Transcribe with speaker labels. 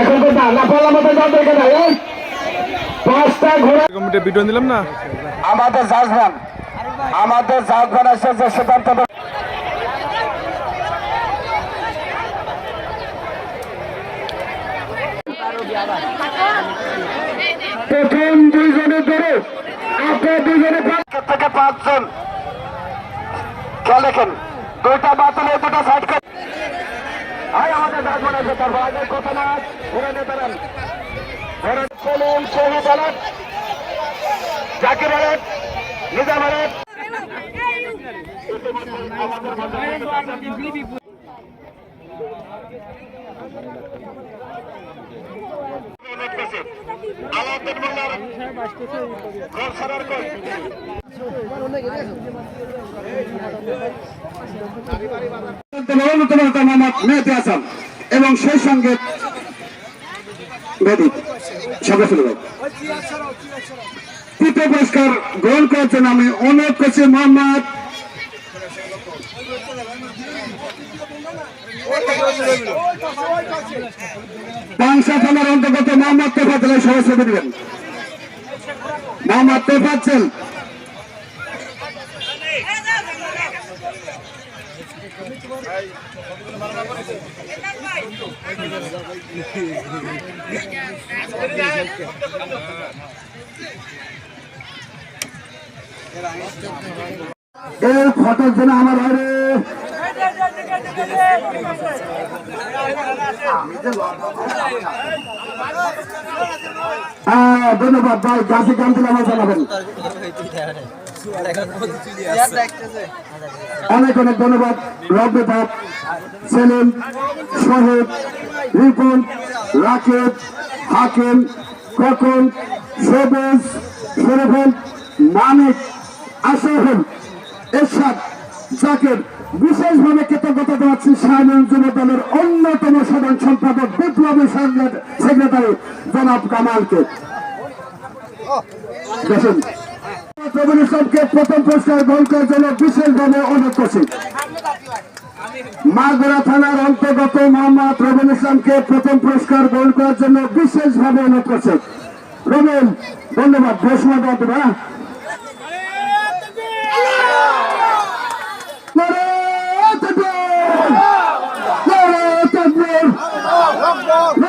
Speaker 1: এখন তো না আমাদের যাদের কেনা পাঁচটা ঘোড়া
Speaker 2: কমিটি ভিডিও দিলাম না
Speaker 1: আমাদের এসে যে সিদ্ধান্ত প্রথম দুইজনে ধরে আপনার দুইজনে থেকে পাঁচজন। খেয়াল রেখেন দুইটা বাতিল দুটা সাইড করে। আয় আমাদের জাজবান আছে তার আগে কথা না ঘুরে নিয়ে ঘরে চলুন শহীদ আলাদ জাকির আলাদ নিজাম আলাদ আলাউদ্দিন এবং সেই সঙ্গে তৃতীয় পুরস্কার গ্রহণ করেছেন আমি অনুরোধ করছি, মোহাম্মদ পাংশা থানার অন্তর্গত মোহাম্মদ তেফাত সদস্য দিবেন। মোহাম্মদ তেফাচ্ছেন এই ফটোর জন্য আমার হ্যাঁ ধন্যবাদ ভাই গাছে গান দিলে আমার জানাবেন। অনেক অনেক ধন্যবাদ রব্বে ভাব সেলিম, শহীদ, রিপন রাকেব হাকিম, কখন, সবুজ, শরফুল, মানিক, আশরাফুল, এরশাদ, জাকের। বিশেষভাবে কৃতজ্ঞতা জানাচ্ছি শাহীন যুব দলের অন্যতম সাধারণ সম্পাদক বিপ্লবী সেক্রেটারি জনাব কামালকে। প্রথম পুরস্কার গ্রহণ করার জন্য বিশেষভাবে অনুরোধ করছি। মাগুরা থানার অন্তর্গত মোহাম্মদ রবিন ইসলামকে প্রথম পুরস্কার গ্রহণ করার জন্য বিশেষভাবে অনুরোধ করছে। রবিন ধন্যবাদ। ঘোষণা দেওয়া দেবে হ্যাঁ?